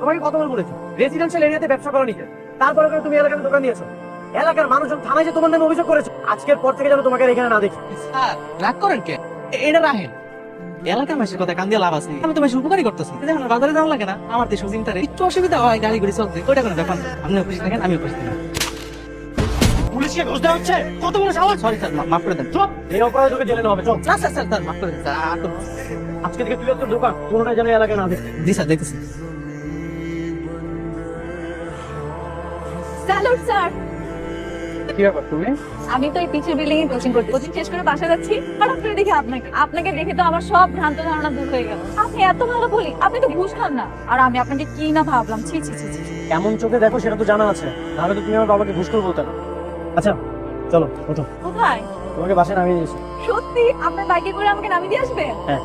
তোমাকে কতবার বলেছি রেসিডেন্সিয়াল এরিয়াতে ব্যবসা করো নিজে। তারপরে করে তুমি এলাকাতে দোকান দিয়েছ এলাকার মানুষজন থানায় যে তোমার নামে অভিযোগ করেছে আজকের পর থেকে যেন তোমাকে এখানে না দেখি। স্যার রাগ করেন কে? এটা রাহেন এলাকার মাসের কথা কান দিয়ে লাভ আছে। আমি তো মাসে উপকারই করতেছি। দেখুন বাজারে যাওয়া লাগে না। আমার দেশ একটু অসুবিধা হয় গাড়ি ঘুড়ি চলতে। ওইটা কোনো ব্যাপার না। আপনি খুশি থাকেন আমি খুশি থাকেন পুলিশকে ঘুষ দেওয়া হচ্ছে? কত বড় সাহস? সরি স্যার মাফ করে দেন। চুপ এই অপরাধ তোকে জেলে নেওয়া হবে চল। না স্যার স্যার মাফ করে দেন স্যার আজকে থেকে তুই তোর দোকান কোনোটাই যেন এলাকায় না দেখি। জি স্যার দেখতেছি। Salute sir. কি ব্যাপার তুমি? আমি তো এই পিছের বিল্ডিং এ কোচিং করতে কোচিং শেষ করে বাসা যাচ্ছি। হঠাৎ করে দেখি আপনাকে আপনাকে দেখে তো আমার সব ভ্রান্ত ধারণা দূর হয়ে গেল। আপনি এত ভালো বলি আপনি তো ঘুষ খান না। আর আমি আপনাকে কি না ভাবলাম ছি ছি ছি ছি কেমন চোখে দেখো সেটা তো জানা আছে। নাহলে তো তুমি আমার বাবাকে ঘুষ করে বলতে না। আচ্ছা চলো ওঠো। কোথায়? তোমাকে বাসায় নামিয়ে দিয়েছি সত্যি? আপনার বাইকে করে আমাকে নামিয়ে দিয়ে আসবে? হ্যাঁ।